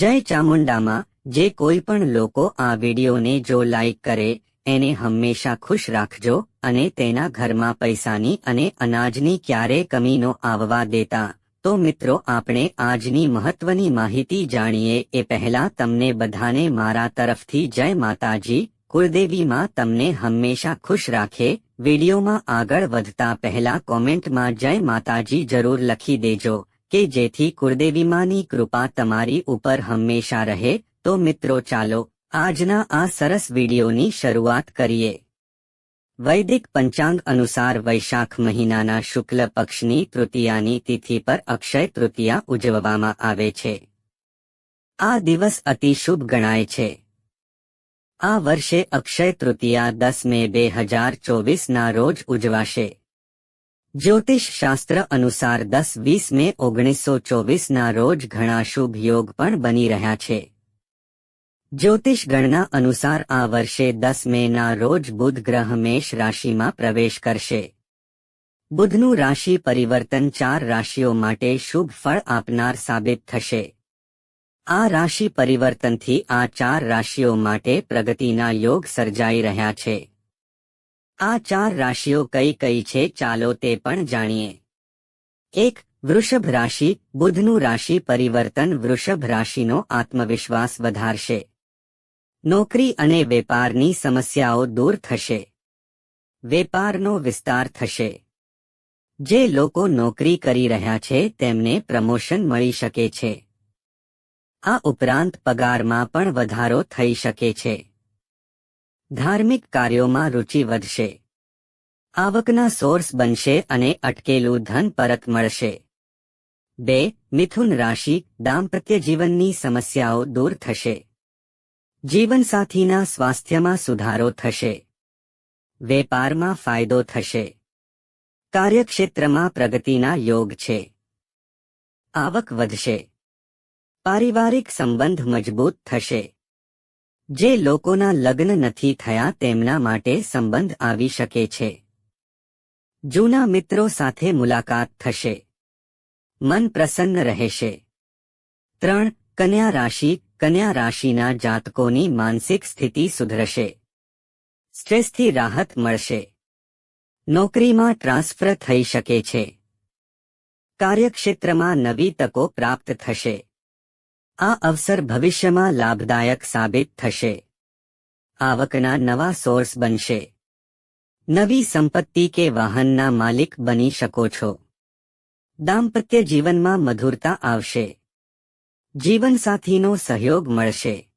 જય ચામુંડામાં જે કોઈ પણ લોકો આ વિડીયોને જો લાઈક કરે, એને હંમેશા ખુશ રાખજો અને તેના ઘરમાં પૈસાની અને અનાજની ક્યારે કમીનો આવવા દેતા. તો મિત્રો, આપણે આજની મહત્વની માહિતી જાણીએ. એ પહેલા તમને બધાને મારા તરફથી જય માતાજી. કુળદેવીમાં તમને હંમેશા ખુશ રાખે. વિડીયોમાં આગળ વધતા પહેલા કોમેન્ટમાં જય માતાજી જરૂર લખી દેજો. કે જેથી કુળદેવીમાની કૃપા તમારી ઉપર હંમેશા રહે, તો મિત્રો ચાલો આજના આ સરસ વિડીયોની શરૂઆત કરીએ. વૈદિક પંચાંગ અનુસાર વૈશાખ મહિનાના શુક્લ પક્ષની તૃતીયાની તિથિ પર અક્ષય તૃતીયા ઉજવવામાં આવે છે. આ દિવસ અતિ શુભ ગણાય છે. આ વર્ષે અક્ષય તૃતીયા દસ મે બે હજાર ચોવીસના રોજ ઉજવાશે. જ્યોતિષ શાસ્ત્ર અનુસાર દસ વીસ મે ઓગણીસો ચોવીસના રોજ ઘણા શુભ યોગ પણ બની રહ્યા છે. જ્યોતિષ ગણના અનુસાર આ વર્ષે દસ મેના રોજ બુધ ગ્રહ મેષ રાશિમાં પ્રવેશ કરશે. બુધનું રાશિ પરિવર્તન ચાર રાશિઓ માટે શુભ ફળ આપનાર સાબિત થશે. આ રાશિ પરિવર્તનથી આ ચાર રાશિઓ માટે પ્રગતિના યોગ સર્જાઈ રહ્યા છે. આ ચાર રાશિઓ કઈ કઈ છે ચાલો તે પણ જાણીએ. એક, વૃષભ રાશિ, બુધનું રાશિ પરિવર્તન, વૃષભ રાશિનો આત્મવિશ્વાસ વધારશે. નોકરી અને વેપારની સમસ્યાઓ દૂર થશે. વેપારનો વિસ્તાર થશે. જે લોકો નોકરી કરી રહ્યા છે તેમને પ્રમોશન મળી શકે છે. આ ઉપરાંત પગારમાં પણ વધારો થઈ શકે છે. ધાર્મિક કાર્યોમાં રુચિ વધશે. આવકના સોર્સ બનશે અને અટકેલું ધન પરત મળશે. બે, મિથુન રાશિ દાંપત્ય જીવનની સમસ્યાઓ દૂર થશે. જીવનસાથીના સ્વાસ્થ્યમાં સુધારો થશે. વેપારમાં ફાયદો થશે. કાર્યક્ષેત્રમાં પ્રગતિના યોગ છે. આવક વધશે. પારિવારિક સંબંધ મજબૂત થશે. જે લોકોના લગ્ન નથી થયા તેમના માટે સંબંધ આવી શકે છે. જૂના મિત્રો સાથે મુલાકાત થશે. મન પ્રસન્ન રહેશે. ત્રણ, કન્યા રાશિ, કન્યા રાશિના જાતકોની માનસિક સ્થિતિ સુધરશે. સ્ટ્રેસથી રાહત મળશે. નોકરીમાં ટ્રાન્સફર થઈ શકે છે. કાર્યક્ષેત્રમાં નવી તકો પ્રાપ્ત થશે. આ અવસર ભવિષ્યમાં લાભદાયક સાબિત થશે. આવકના નવા સોર્સ બનશે. નવી સંપત્તિ કે વાહનના માલિક બની શકો છો. દાંપત્ય જીવનમાં મધુરતા આવશે. જીવનસાથીનો સહયોગ મળશે.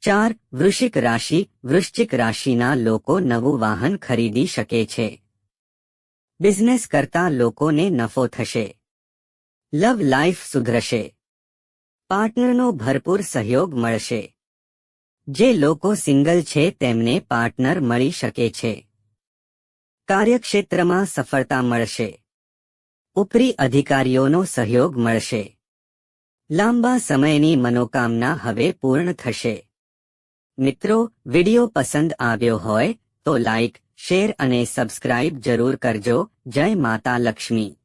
ચાર, વૃશ્ચિક રાશિ, વૃશ્ચિક રાશિના લોકો નવું વાહન ખરીદી શકે છે. બિઝનેસ કરતા લોકોને નફો થશે. લવ લાઈફ સુધરશે. પાર્ટનરનો ભરપૂર સહયોગ મળશે. જે લોકો સિંગલ છે તેમને પાર્ટનર મળી શકે છે. કાર્યક્ષેત્રમાં સફળતા મળશે. ઉપરી અધિકારીઓનો સહયોગ મળશે. લાંબા સમયની મનોકામના હવે પૂર્ણ થશે. મિત્રો, વિડિયો પસંદ આવ્યો હોય તો લાઇક શેર અને સબસ્ક્રાઇબ જરૂર કરજો. જય માતા લક્ષ્મી.